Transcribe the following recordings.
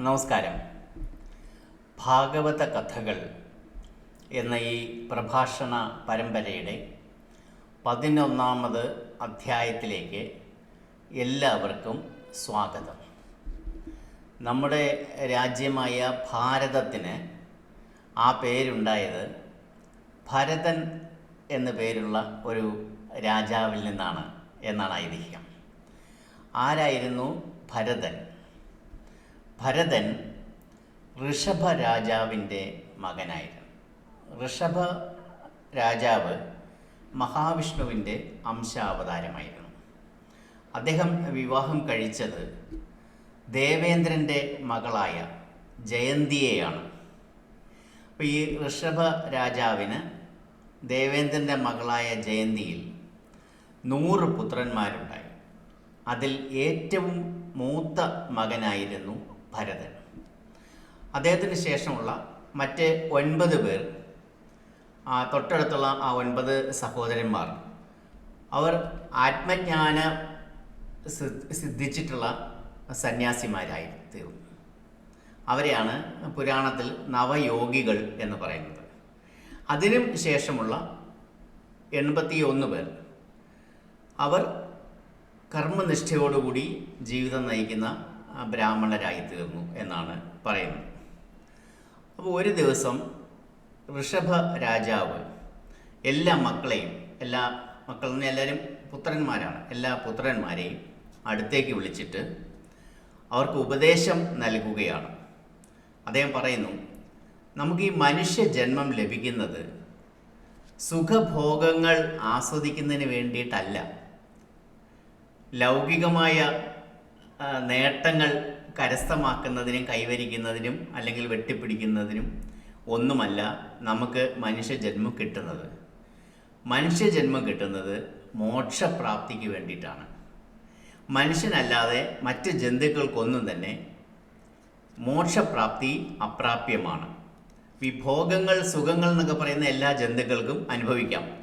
നമസ്കാരം. ഭാഗവത കഥകൾ എന്ന ഈ പ്രഭാഷണ പരമ്പരയുടെ പതിനൊന്നാമത് അധ്യായത്തിലേക്ക് എല്ലാവർക്കും സ്വാഗതം. നമ്മുടെ രാജ്യമായ ഭാരതത്തിന് ആ പേരുണ്ടായത് ഭരതൻ എന്ന പേരുള്ള ഒരു രാജാവിൽ നിന്നാണ് എന്നാണ് ഐതിഹ്യം. ആരായിരുന്നു ഭരതൻ? ഭരതൻ ഋഷഭ രാജാവിന്റെ മകനായിരുന്നു. ഋഷഭ രാജാവ് മഹാവിഷ്ണുവിന്റെ അംശാവതാരമായിരുന്നു. അദ്ദേഹം വിവാഹം കഴിച്ചത് ദേവേന്ദ്രന്റെ മകളായ ജയന്തിയെയാണ്. അപ്പോൾ ഈ ഋഷഭ രാജാവിന് ദേവേന്ദ്രന്റെ മകളായ ജയന്തിയിൽ നൂറ് പുത്രന്മാരുണ്ടായി. അതിൽ ഏറ്റവും മൂത്ത മകനായിരുന്നു ഭരതൻ. അദ്ദേഹത്തിന് ശേഷമുള്ള മറ്റ് ഒൻപത് പേർ ആ തൊട്ടടുത്തുള്ള ആ ഒൻപത് സഹോദരന്മാർ. അവർ ആത്മജ്ഞാന സിദ്ധിച്ചിട്ടുള്ള സന്യാസിമാരായി തീർന്നു അവരെയാണ് പുരാണത്തിൽ നവയോഗികൾ എന്ന് പറയുന്നത്. അതിനും ശേഷമുള്ള എൺപത്തി ഒന്ന് പേർ അവർ കർമ്മനിഷ്ഠയോടുകൂടി ജീവിതം നയിക്കുന്ന ബ്രാഹ്മണരായി തീർന്നു എന്നാണ് പറയുന്നത്. അപ്പോൾ ഒരു ദിവസം ഋഷഭ രാജാവ് എല്ലാ മക്കളെയും എല്ലാ മക്കളിൽ നിന്ന് എല്ലാവരും പുത്രന്മാരാണ് എല്ലാ പുത്രന്മാരെയും അടുത്തേക്ക് വിളിച്ചിട്ട് അവർക്ക് ഉപദേശം നൽകുകയാണ്. അദ്ദേഹം പറയുന്നു നമുക്ക് ഈ മനുഷ്യ ജന്മം ലഭിക്കുന്നത് സുഖഭോഗങ്ങൾ ആസ്വദിക്കുന്നതിന് വേണ്ടിയിട്ടല്ല. ലൗകികമായ നേട്ടങ്ങൾ കരസ്ഥമാക്കുന്നതിനും കൈവരിക്കുന്നതിനും അല്ലെങ്കിൽ വെട്ടിപ്പിടിക്കുന്നതിനും ഒന്നുമല്ല നമുക്ക് മനുഷ്യജന്മം കിട്ടുന്നത്. മനുഷ്യജന്മം കിട്ടുന്നത് മോക്ഷപ്രാപ്തിക്ക് വേണ്ടിയിട്ടാണ്. മനുഷ്യനല്ലാതെ മറ്റ് ജന്തുക്കൾക്കൊന്നും തന്നെ മോക്ഷപ്രാപ്തി അപ്രാപ്യമാണ്. വിഭോഗങ്ങൾ സുഖങ്ങൾ എന്നൊക്കെ പറയുന്ന എല്ലാ ജന്തുക്കൾക്കും അനുഭവിക്കാം.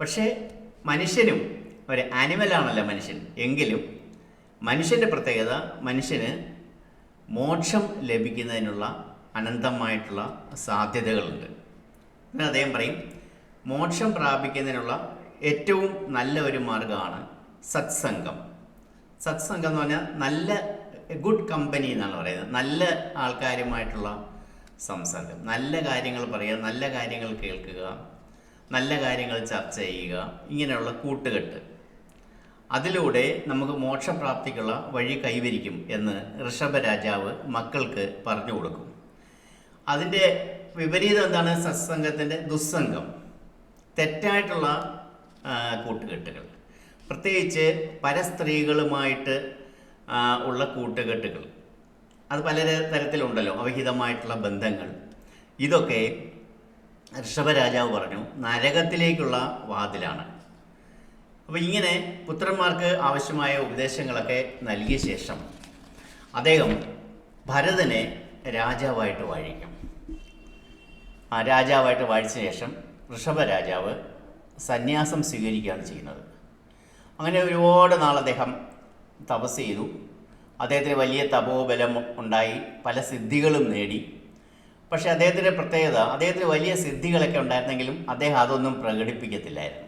പക്ഷേ മനുഷ്യനും ഒരു ആനിമലാണല്ലോ മനുഷ്യൻ. എങ്കിലും മനുഷ്യന്റെ പ്രത്യേകത മനുഷ്യന് മോക്ഷം ലഭിക്കുന്നതിനുള്ള അനന്തമായിട്ടുള്ള സാധ്യതകളുണ്ട്. പിന്നെ അദ്ദേഹം പറയും മോക്ഷം പ്രാപിക്കുന്നതിനുള്ള ഏറ്റവും നല്ല ഒരു മാർഗമാണ് സത്സംഗം. സത്സംഗം എന്ന് പറഞ്ഞാൽ നല്ല ഗുഡ് കമ്പനി എന്നാണ് പറയുന്നത്. നല്ല ആൾക്കാരുമായിട്ടുള്ള സംസാരം നല്ല കാര്യങ്ങൾ പറയുക നല്ല കാര്യങ്ങൾ കേൾക്കുക നല്ല കാര്യങ്ങൾ ചർച്ച ചെയ്യുക ഇങ്ങനെയുള്ള കൂട്ടുകെട്ട്. അതിലൂടെ നമുക്ക് മോക്ഷപ്രാപ്തിക്കുള്ള വഴി കൈവരിക്കും എന്ന് ഋഷഭ രാജാവ് മക്കൾക്ക് പറഞ്ഞു കൊടുക്കും. അതിന്റെ വിപരീതം എന്താണ്? സത്സംഗത്തിന്റെ ദുസ്സംഗം. തെറ്റായിട്ടുള്ള കൂട്ടുകെട്ടുകൾ. പ്രത്യേകിച്ച് പരസ്ത്രീകളുമായിട്ട് ഉള്ള കൂട്ടുകെട്ടുകൾ. അത് പല തരത്തിലുണ്ടല്ലോ. അവിഹിതമായിട്ടുള്ള ബന്ധങ്ങൾ. ഇതൊക്കെ ഋഷഭരാജാവ് പറഞ്ഞു നരകത്തിലേക്കുള്ള വാതിലാണ്. അപ്പോൾ ഇങ്ങനെ പുത്രന്മാർക്ക് ആവശ്യമായ ഉപദേശങ്ങളൊക്കെ നൽകിയ ശേഷം അദ്ദേഹം ഭരതനെ രാജാവായിട്ട് വാഴിക്കും. ആ രാജാവായിട്ട് വാഴിച്ച ശേഷം ഋഷഭ രാജാവ് സന്യാസം സ്വീകരിക്കുകയാണ് ചെയ്യുന്നത്. അങ്ങനെ ഒരുപാട് നാൾ അദ്ദേഹം തപസ് ചെയ്തു. അദ്ദേഹത്തിന് വലിയ തപോബലം ഉണ്ടായി. പല സിദ്ധികളും നേടി. പക്ഷേ അദ്ദേഹത്തിന്റെ പ്രത്യേകത അദ്ദേഹത്തിന് വലിയ സിദ്ധികളൊക്കെ ഉണ്ടായിരുന്നെങ്കിലും അദ്ദേഹം അതൊന്നും പ്രകടിപ്പിക്കത്തില്ലായിരുന്നു.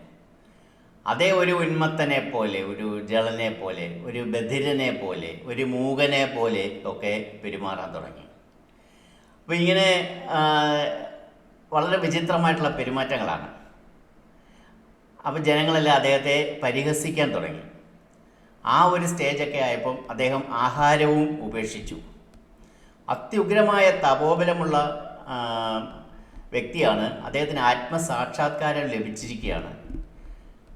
അതേ ഒരു ഉന്മത്തനെ പോലെ ഒരു ജളനെ പോലെ ഒരു ബധിരനെ പോലെ ഒരു മൂകനെ പോലെ ഒക്കെ പെരുമാറാൻ തുടങ്ങി. അപ്പോൾ ഇങ്ങനെ വളരെ വിചിത്രമായിട്ടുള്ള പെരുമാറ്റങ്ങളാണ്. അപ്പോൾ ജനങ്ങളെല്ലാം അദ്ദേഹത്തെ പരിഹസിക്കാൻ തുടങ്ങി. ആ ഒരു സ്റ്റേജൊക്കെ ആയപ്പം അദ്ദേഹം ആഹാരവും ഉപേക്ഷിച്ചു. അത്യുഗ്രമായ തപോബലമുള്ള വ്യക്തിയാണ്. അദ്ദേഹത്തിന് ആത്മസാക്ഷാത്കാരം ലഭിച്ചിരിക്കുകയാണ്.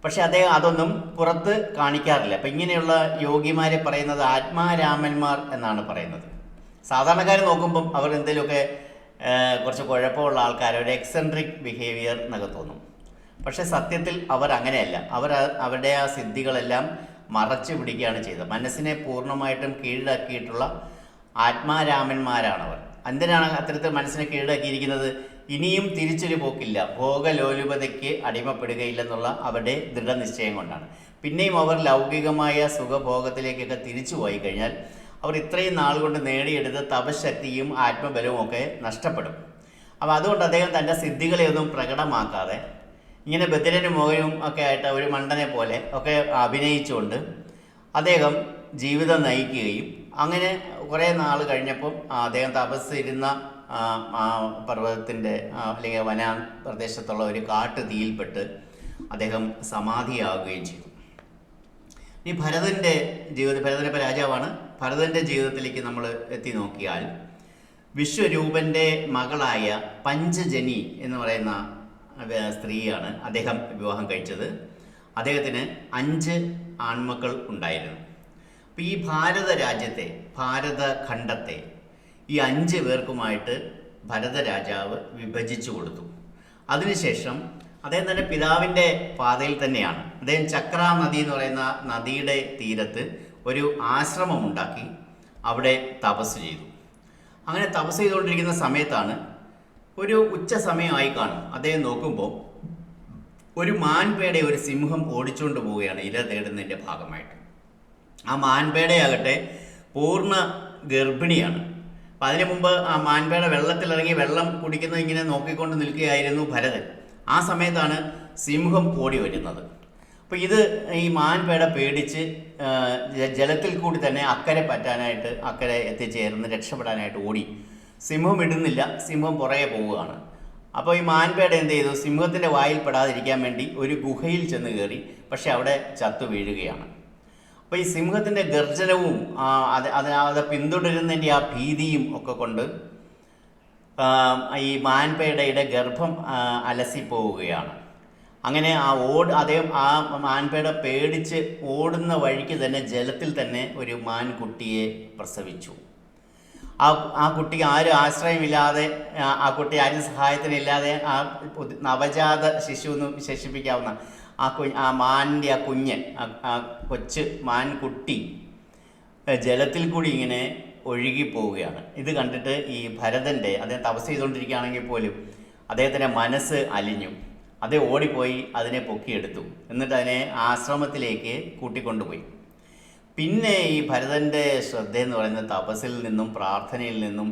പക്ഷെ അദ്ദേഹം അതൊന്നും പുറത്ത് കാണിക്കാറില്ല. അപ്പം ഇങ്ങനെയുള്ള യോഗിമാരെ പറയുന്നത് ആത്മാരാമന്മാർ എന്നാണ് പറയുന്നത്. സാധാരണക്കാർ നോക്കുമ്പം അവർ എന്തെങ്കിലുമൊക്കെ കുറച്ച് കുഴപ്പമുള്ള ആൾക്കാർ ഒരു എക്സെൻട്രിക് ബിഹേവിയർ എന്നൊക്കെ തോന്നും. പക്ഷെ സത്യത്തിൽ അവർ അങ്ങനെയല്ല. അവർ അവരുടെ ആ സിദ്ധികളെല്ലാം മറച്ചു പിടിക്കുകയാണ് ചെയ്തത്. മനസ്സിനെ പൂർണമായിട്ടും കീഴടക്കിയിട്ടുള്ള ആത്മാരാമന്മാരാണവർ. എന്തിനാണ് അത്തരത്തിൽ മനസ്സിനെ കീഴടക്കിയിരിക്കുന്നത്. ഇനിയും തിരിച്ചൊരു പോക്കില്ല. ഭോഗലോലുപതയ്ക്ക് അടിമപ്പെടുകയില്ലെന്നുള്ള അവരുടെ ദൃഢനിശ്ചയം കൊണ്ടാണ്. പിന്നെയും അവർ ലൗകികമായ സുഖഭോഗത്തിലേക്കൊക്കെ തിരിച്ചു പോയി കഴിഞ്ഞാൽ അവർ ഇത്രയും നാൾ കൊണ്ട് നേടിയെടുത്ത തപശക്തിയും ആത്മബലവും ഒക്കെ നഷ്ടപ്പെടും. അപ്പോൾ അതുകൊണ്ട് അദ്ദേഹം തന്റെ സിദ്ധികളെയൊന്നും പ്രകടമാക്കാതെ ഇങ്ങനെ ബദിരനും മോഹനും ഒക്കെ ആയിട്ട് ഒരു മണ്ടനെ പോലെ ഒക്കെ അഭിനയിച്ചുകൊണ്ട് അദ്ദേഹം ജീവിതം നയിക്കുകയും അങ്ങനെ കുറേ നാൾ കഴിഞ്ഞപ്പം അദ്ദേഹം തപസ്സിരുന്ന പർവതത്തിന്റെ അല്ലെങ്കിൽ വന പ്രദേശത്തുള്ള ഒരു കാട്ട് തീയിൽപ്പെട്ട് അദ്ദേഹം സമാധിയാവുകയും ചെയ്തു. ഈ ഭരതന്റെ ജീവിത ഭരതൻ ഇപ്പം രാജാവാണ്. ഭരതന്റെ ജീവിതത്തിലേക്ക് നമ്മൾ എത്തി നോക്കിയാൽ വിശ്വരൂപന്റെ മകളായ പഞ്ചജനി എന്ന് പറയുന്ന സ്ത്രീയാണ് അദ്ദേഹം വിവാഹം കഴിച്ചത്. അദ്ദേഹത്തിന് അഞ്ച് ആൺമക്കൾ ഉണ്ടായിരുന്നു. അപ്പോൾ ഈ ഭാരത രാജ്യത്തെ ഭാരത ഖണ്ഡത്തെ ഈ അഞ്ച് പേർക്കുമായിട്ട് ഭരത രാജാവ് വിഭജിച്ചു കൊടുത്തു. അതിനുശേഷം അദ്ദേഹം തന്നെ പിതാവിന്റെ പാതയിൽ തന്നെയാണ്. അദ്ദേഹം ചക്ര നദി എന്ന് പറയുന്ന നദിയുടെ തീരത്ത് ഒരു ആശ്രമം ഉണ്ടാക്കി അവിടെ തപസ് ചെയ്തു. അങ്ങനെ തപസ് ചെയ്തുകൊണ്ടിരിക്കുന്ന സമയത്താണ് ഒരു ഉച്ച സമയമായി കാണും. അദ്ദേഹം നോക്കുമ്പോൾ ഒരു മാൻപേടെ ഒരു സിംഹം ഓടിച്ചുകൊണ്ട് പോവുകയാണ് ഇര തേടുന്നതിന്റെ ഭാഗമായിട്ട്. ആ മാൻപേടയാകട്ടെ പൂർണ ഗർഭിണിയാണ്. അപ്പം അതിനു മുമ്പ് ആ മാൻപേട വെള്ളത്തിലിറങ്ങി വെള്ളം കുടിക്കുന്നത് ഇങ്ങനെ നോക്കിക്കൊണ്ട് നിൽക്കുകയായിരുന്നു ഭരതൻ. ആ സമയത്താണ് സിംഹം ഓടി വരുന്നത്. അപ്പോൾ ഇത് ഈ മാൻപേട പേടിച്ച് ജലത്തിൽ കൂടി തന്നെ അക്കരെ പറ്റാനായിട്ട് അക്കരെ എത്തിച്ചേർന്ന് രക്ഷപ്പെടാനായിട്ട് ഓടി. സിംഹം ഇടുന്നില്ല സിംഹം പുറകെ പോവുകയാണ്. അപ്പോൾ ഈ മാൻപേട എന്ത് ചെയ്തു? സിംഹത്തിന്റെ വായിൽ പെടാതിരിക്കാൻ വേണ്ടി ഒരു ഗുഹയിൽ ചെന്ന് കയറി പക്ഷെ അവിടെ ചത്തു വീഴുകയാണ്. അപ്പോൾ ഈ സിംഹത്തിന്റെ ഗർജനവും അത് അത് അത് പിന്തുടരുന്നതിന്റെ ആ ഭീതിയും ഒക്കെ കൊണ്ട് ഈ മാൻപേടയുടെ ഗർഭം അലസിപ്പോവുകയാണ്. അങ്ങനെ ആ ഓട് അദ്ദേഹം ആ മാൻപേട പേടിച്ച് ഓടുന്ന വഴിക്ക് തന്നെ ജലത്തിൽ തന്നെ ഒരു മാൻകുട്ടിയെ പ്രസവിച്ചു. ആ ആ കുട്ടിക്ക് ആരും ആശ്രയമില്ലാതെ ആ കുട്ടി ആരും സഹായത്തിനില്ലാതെ ആ നവജാത ശിശു എന്ന് വിശേഷിപ്പിക്കാവുന്ന ആ കു ആ മാനിന്റെ ആ കുഞ്ഞ് ആ കൊച്ചു മാൻകുട്ടി ഏഹ് ജലത്തിൽ കൂടി ഇങ്ങനെ ഒഴുകി പോവുകയാണ് ഇത് കണ്ടിട്ട് ഈ ഭരതന്റെ അദ്ദേഹം തപസ് ചെയ്തുകൊണ്ടിരിക്കുകയാണെങ്കിൽ പോലും അദ്ദേഹത്തിന്റെ മനസ്സ് അലിഞ്ഞു. അതേ ഓടിപ്പോയി അതിനെ പൊക്കിയെടുത്തു. എന്നിട്ട് അതിനെ ആശ്രമത്തിലേക്ക് കൂട്ടിക്കൊണ്ടുപോയി. പിന്നെ ഈ ഭരതന്റെ ശ്രദ്ധ എന്ന് പറയുന്ന തപസ്സിൽ നിന്നും പ്രാർത്ഥനയിൽ നിന്നും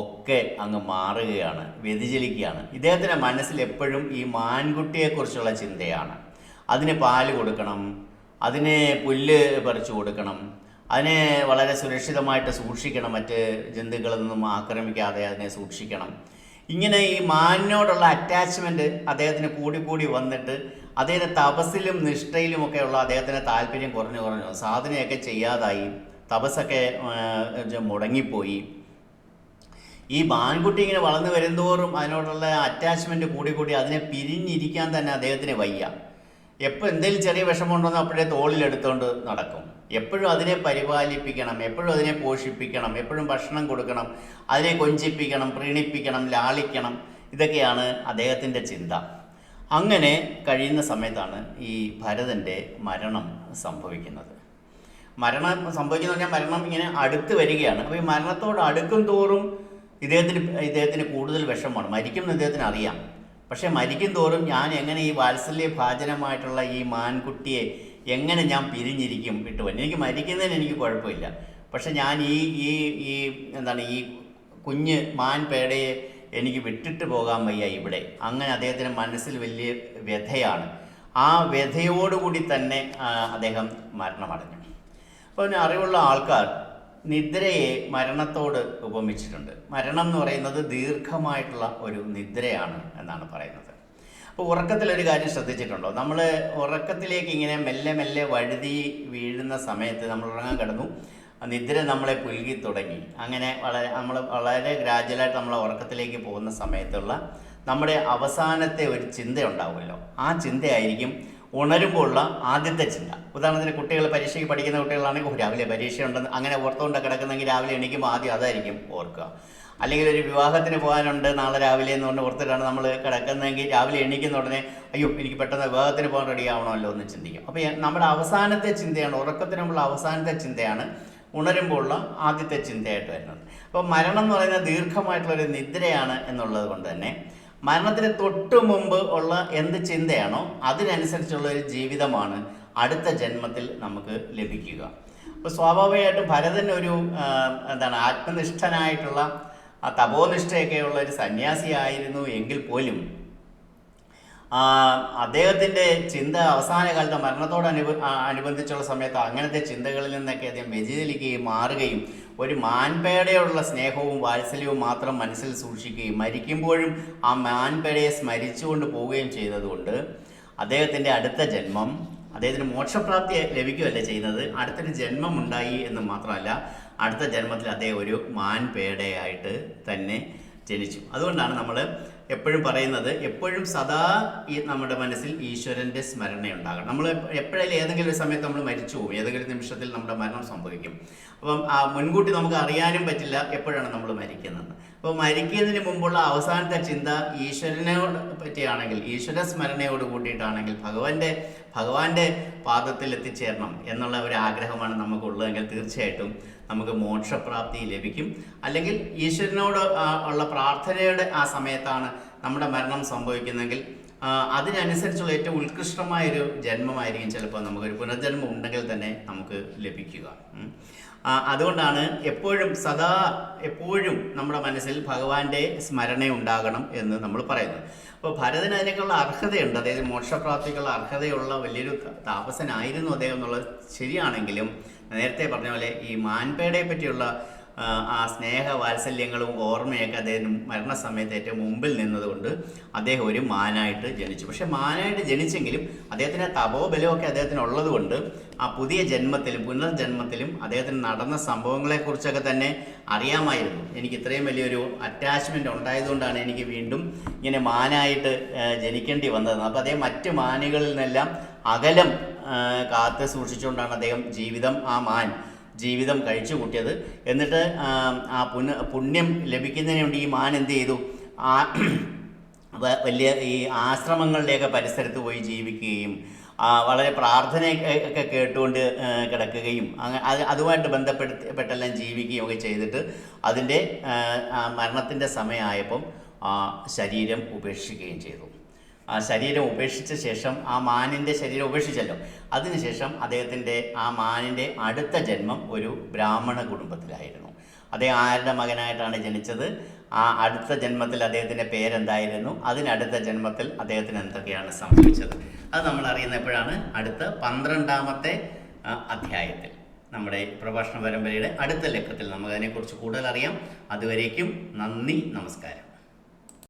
ഒക്കെ അങ്ങ് മാറുകയാണ് വ്യതിചലിക്കുകയാണ്. ഇദ്ദേഹത്തിന്റെ മനസ്സിൽ എപ്പോഴും ഈ മാൻകുട്ടിയെക്കുറിച്ചുള്ള ചിന്തയാണ്. അതിന് പാൽ കൊടുക്കണം അതിന് പുല്ല് പറിച്ചു കൊടുക്കണം അതിനെ വളരെ സുരക്ഷിതമായിട്ട് സൂക്ഷിക്കണം മറ്റ് ജന്തുക്കളിൽ നിന്നും ആക്രമിക്കാതെ അതിനെ സൂക്ഷിക്കണം. ഇങ്ങനെ ഈ മാനിനോടുള്ള അറ്റാച്ച്മെന്റ് അദ്ദേഹത്തിന് കൂടി കൂടി വന്നിട്ട് അദ്ദേഹത്തെ തപസ്സിലും നിഷ്ഠയിലുമൊക്കെയുള്ള അദ്ദേഹത്തിന്റെ താല്പര്യം കുറഞ്ഞു കുറഞ്ഞു. സാധനയൊക്കെ ചെയ്യാതായി. തപസ്സൊക്കെ മുടങ്ങിപ്പോയി. ഈ ബാൻകുട്ടി ഇങ്ങനെ വളർന്നു വരുന്തോറും അതിനോടുള്ള അറ്റാച്ച്മെന്റ് കൂടി കൂടി അതിനെ പിരിഞ്ഞിരിക്കാൻ തന്നെ അദ്ദേഹത്തിന് വയ്യ. എപ്പോൾ എന്തെങ്കിലും ചെറിയ വിഷമമുണ്ടെന്ന് അപ്പോഴേ തോളിലെടുത്തുകൊണ്ട് നടക്കും. എപ്പോഴും അതിനെ പരിപാലിപ്പിക്കണം എപ്പോഴും അതിനെ പോഷിപ്പിക്കണം എപ്പോഴും ഭക്ഷണം കൊടുക്കണം അതിനെ കൊഞ്ചിപ്പിക്കണം പ്രീണിപ്പിക്കണം ലാളിക്കണം. ഇതൊക്കെയാണ് അദ്ദേഹത്തിന്റെ ചിന്ത. അങ്ങനെ കഴിയുന്ന സമയത്താണ് ഈ ഭരതന്റെ മരണം സംഭവിക്കുന്നത്. മരണം സംഭവിക്കുന്ന പറഞ്ഞാൽ മരണം ഇങ്ങനെ അടുത്ത് വരികയാണ്. അപ്പോൾ ഈ മരണത്തോട് അടുക്കും തോറും ഇദ്ദേഹത്തിന് ഇദ്ദേഹത്തിന് കൂടുതൽ വിഷമമാണ്. മരിക്കുമെന്ന് ഇദ്ദേഹത്തിന് അറിയാം. പക്ഷേ മരിക്കും തോറും ഞാൻ എങ്ങനെ ഈ വാത്സല്യ ഭാചനമായിട്ടുള്ള ഈ മാൻകുട്ടിയെ എങ്ങനെ ഞാൻ പിരിഞ്ഞിരിക്കും വിട്ടുപോയി എനിക്ക് മരിക്കുന്നതിന് എനിക്ക് കുഴപ്പമില്ല. പക്ഷേ ഞാൻ ഈ ഈ ഈ എന്താണ് ഈ കുഞ്ഞ് മാൻ പേടയെ എനിക്ക് വിട്ടിട്ട് പോകാൻ വയ്യ ഇവിടെ. അങ്ങനെ അദ്ദേഹത്തിന്റെ മനസ്സിൽ വലിയ വ്യഥയാണ്. ആ വ്യഥയോടുകൂടി തന്നെ അദ്ദേഹം മരണമടഞ്ഞു. അപ്പോൾ പിന്നെ അറിവുള്ള ആൾക്കാർ നിദ്രയെ മരണത്തോട് ഉപമിച്ചിട്ടുണ്ട്. മരണം എന്ന് പറയുന്നത് ദീർഘമായിട്ടുള്ള ഒരു നിദ്രയാണ് എന്നാണ് പറയുന്നത്. അപ്പോൾ ഉറക്കത്തിലൊരു കാര്യം ശ്രദ്ധിച്ചിട്ടുണ്ടോ? നമ്മൾ ഉറക്കത്തിലേക്ക് ഇങ്ങനെ മെല്ലെ മെല്ലെ വഴുതി വീഴുന്ന സമയത്ത് നമ്മൾ ഉറങ്ങാൻ കിടന്നു. നിദ്ര നമ്മളെ പുൽകി തുടങ്ങി. അങ്ങനെ വളരെ നമ്മൾ വളരെ ഗ്രാജുവലായിട്ട് നമ്മളെ ഉറക്കത്തിലേക്ക് പോകുന്ന സമയത്തുള്ള നമ്മുടെ അവസാനത്തെ ഒരു ചിന്ത ഉണ്ടാവുമല്ലോ. ആ ചിന്തയായിരിക്കും ഉണരുമ്പോഴുള്ള ആദ്യത്തെ ചിന്ത. ഉദാഹരണത്തിന് കുട്ടികൾ പരീക്ഷയ്ക്ക് പഠിക്കുന്ന കുട്ടികളാണെങ്കിൽ "ഓ, രാവിലെ പരീക്ഷ ഉണ്ടെന്ന് അങ്ങനെ ഓർത്തുകൊണ്ട് കിടക്കുന്നെങ്കിൽ രാവിലെ എണീക്കുമ്പോൾ ആദ്യം അതായിരിക്കും ഓർക്കുക അല്ലെങ്കിൽ ഒരു വിവാഹത്തിന് പോകാനുണ്ട് നാളെ രാവിലെ എന്ന് പറഞ്ഞ് ഓർത്തിട്ടാണ് നമ്മൾ കിടക്കുന്നതെങ്കിൽ രാവിലെ എണീക്കുന്ന ഉടനെ അയ്യോ എനിക്ക് പെട്ടെന്ന് വിവാഹത്തിന് പോകാൻ റെഡി ആവണമല്ലോ എന്ന് ചിന്തിക്കും. അപ്പോൾ നമ്മുടെ അവസാനത്തെ ചിന്തയാണ് ഉറക്കത്തിനുള്ള അവസാനത്തെ ചിന്തയാണ് ഉണരുമ്പോൾ ഉള്ള ആദ്യത്തെ ചിന്തയായിട്ട് വരുന്നത്. അപ്പോൾ മരണം എന്ന് പറയുന്നത് ദീർഘമായിട്ടുള്ളൊരു നിദ്രയാണ് എന്നുള്ളത് കൊണ്ട് തന്നെ മരണത്തിന് തൊട്ട് മുമ്പ് ഉള്ള എന്ത് ചിന്തയാണോ അതിനനുസരിച്ചുള്ള ഒരു ജീവിതമാണ് അടുത്ത ജന്മത്തിൽ നമുക്ക് ലഭിക്കുക. അപ്പോൾ സ്വാഭാവികമായിട്ടും ഭരതൻ ഒരു എന്താണ് ആത്മനിഷ്ഠനായിട്ടുള്ള ആ തപോനിഷ്ഠയൊക്കെയുള്ള ഒരു സന്യാസിയായിരുന്നു എങ്കിൽ പോലും അദ്ദേഹത്തിന്റെ ചിന്ത അവസാന കാലത്ത് മരണത്തോട് അനുബ ആ, അനുബന്ധിച്ചുള്ള സമയത്ത് അങ്ങനത്തെ ചിന്തകളിൽ നിന്നൊക്കെ അദ്ദേഹം വ്യതിചലിക്കുകയും മാറുകയും ഒരു മാൻപേടയോടുള്ള സ്നേഹവും വാത്സല്യവും മാത്രം മനസ്സിൽ സൂക്ഷിക്കുകയും മരിക്കുമ്പോഴും ആ മാൻപേടയെ സ്മരിച്ചുകൊണ്ട് പോവുകയും ചെയ്തതുകൊണ്ട് അദ്ദേഹത്തിന്റെ അടുത്ത ജന്മം അദ്ദേഹത്തിന് മോക്ഷപ്രാപ്തി ലഭിക്കുകയല്ല ചെയ്യുന്നത് അടുത്തൊരു ജന്മം ഉണ്ടായി എന്ന് മാത്രമല്ല അടുത്ത ജന്മത്തിൽ അദ്ദേഹം ഒരു മാൻപേടയായിട്ട് തന്നെ ജനിച്ചു. അതുകൊണ്ടാണ് നമ്മൾ എപ്പോഴും പറയുന്നത് എപ്പോഴും സദാ ഈ നമ്മുടെ മനസ്സിൽ ഈശ്വരന്റെ സ്മരണ ഉണ്ടാകണം നമ്മൾ എപ്പോഴെങ്കിലും ഏതെങ്കിലും ഒരു സമയത്ത് നമ്മൾ മരിച്ചു പോകും. ഏതെങ്കിലും നിമിഷത്തിൽ നമ്മുടെ മരണം സംഭവിക്കും. അപ്പം മുൻകൂട്ടി നമുക്ക് അറിയാനും പറ്റില്ല എപ്പോഴാണ് നമ്മൾ മരിക്കുന്നത്. അപ്പോൾ മരിക്കുന്നതിന് മുമ്പുള്ള അവസാനത്തെ ചിന്ത ഈശ്വരനോട് പറ്റിയാണെങ്കിൽ ഈശ്വര സ്മരണയോട് കൂട്ടിയിട്ടാണെങ്കിൽ ഭഗവാന്റെ ഭഗവാന്റെ പാദത്തിൽ എത്തിച്ചേരണം എന്നുള്ള ഒരു ആഗ്രഹമാണ് നമുക്കുള്ളതെങ്കിൽ തീർച്ചയായിട്ടും നമുക്ക് മോക്ഷപ്രാപ്തി ലഭിക്കും. അല്ലെങ്കിൽ ഈശ്വരനോട് ഉള്ള പ്രാർത്ഥനയുടെ ആ സമയത്താണ് നമ്മുടെ മരണം സംഭവിക്കുന്നെങ്കിൽ അതിനനുസരിച്ചുള്ള ഏറ്റവും ഉത്കൃഷ്ടമായൊരു ജന്മമായിരിക്കും ചിലപ്പോൾ നമുക്കൊരു പുനർജന്മം ഉണ്ടെങ്കിൽ തന്നെ നമുക്ക് ലഭിക്കുക. അതുകൊണ്ടാണ് എപ്പോഴും സദാ എപ്പോഴും നമ്മുടെ മനസ്സിൽ ഭഗവാന്റെ സ്മരണ ഉണ്ടാകണം എന്ന് നമ്മൾ പറയുന്നത്. അപ്പോൾ ഭരതന് അതിനേക്കുള്ള അർഹതയുണ്ട് അതായത് മോക്ഷപ്രാപ്തിക്കുള്ള അർഹതയുള്ള വലിയൊരു താപസനായിരുന്നു അദ്ദേഹം എന്നുള്ളത് ശരിയാണെങ്കിലും നേരത്തെ പറഞ്ഞ പോലെ ഈ മാൻപേടയെ പറ്റിയുള്ള ആ, സ്നേഹ വാത്സല്യങ്ങളും ഓർമ്മയൊക്കെ അദ്ദേഹം മരണസമയത്ത് ഏറ്റവും മുമ്പിൽ നിന്നതുകൊണ്ട് അദ്ദേഹം ഒരു മാനായിട്ട് ജനിച്ചു. പക്ഷെ മാനായിട്ട് ജനിച്ചെങ്കിലും അദ്ദേഹത്തിന്റെ തപോബലമൊക്കെ അദ്ദേഹത്തിന് ഉള്ളതുകൊണ്ട് ആ പുതിയ ജന്മത്തിലും പുനർജന്മത്തിലും അദ്ദേഹത്തിന് നടന്ന സംഭവങ്ങളെക്കുറിച്ചൊക്കെ തന്നെ അറിയാമായിരുന്നു. എനിക്ക് ഇത്രയും വലിയൊരു അറ്റാച്ച്മെന്റ് ഉണ്ടായതുകൊണ്ടാണ് എനിക്ക് വീണ്ടും ഇങ്ങനെ മാനായിട്ട് ജനിക്കേണ്ടി വന്നത്. അപ്പോൾ അദ്ദേഹം മറ്റ് മാനുകളിൽ നിന്നെല്ലാം അകലം കാത്ത് സൂക്ഷിച്ചുകൊണ്ടാണ് അദ്ദേഹം ജീവിതം ആ മാൻ ജീവിതം കഴിച്ചു കൂട്ടിയത്. എന്നിട്ട് ആ, പുണ്യ പുണ്യം ലഭിക്കുന്നതിന് വേണ്ടി ഈ മാൻ എന്ത് ചെയ്തു? ആ വലിയ ഈ ആശ്രമങ്ങളുടെയൊക്കെ പരിസരത്ത് പോയി ജീവിക്കുകയും വളരെ പ്രാർത്ഥനയൊക്കെ കേട്ടുകൊണ്ട് കിടക്കുകയും അതുമായിട്ട് ബന്ധപ്പെടുത്തിപ്പെട്ടെല്ലാം ജീവിക്കുകയും ഒക്കെ ചെയ്തിട്ട് അതിന്റെ മരണത്തിന്റെ സമയമായപ്പം ആ ശരീരം ഉപേക്ഷിക്കുകയും ചെയ്തു. ആ ശരീരം ഉപേക്ഷിച്ച ശേഷം ആ മാനിന്റെ ശരീരം ഉപേക്ഷിച്ചല്ലോ. അതിനുശേഷം അദ്ദേഹത്തിന്റെ ആ മാനിന്റെ അടുത്ത ജന്മം ഒരു ബ്രാഹ്മണ കുടുംബത്തിലായിരുന്നു. അദ്ദേഹം ആരുടെ മകനായിട്ടാണ് ജനിച്ചത്? ആ അടുത്ത ജന്മത്തിൽ അദ്ദേഹത്തിന്റെ പേരെന്തായിരുന്നു? അതിനടുത്ത ജന്മത്തിൽ അദ്ദേഹത്തിന് എന്തൊക്കെയാണ് സംഭവിച്ചത്? അത് നമ്മൾ അറിയുന്ന എപ്പോഴാണ് അടുത്ത പന്ത്രണ്ടാമത്തെ അധ്യായത്തിൽ. നമ്മുടെ പ്രഭാഷണ പരമ്പരയുടെ അടുത്ത ലക്കത്തിൽ നമുക്ക് അതിനെക്കുറിച്ച് കൂടുതൽ അറിയാം അതുവരേക്കും നന്ദി നമസ്കാരം.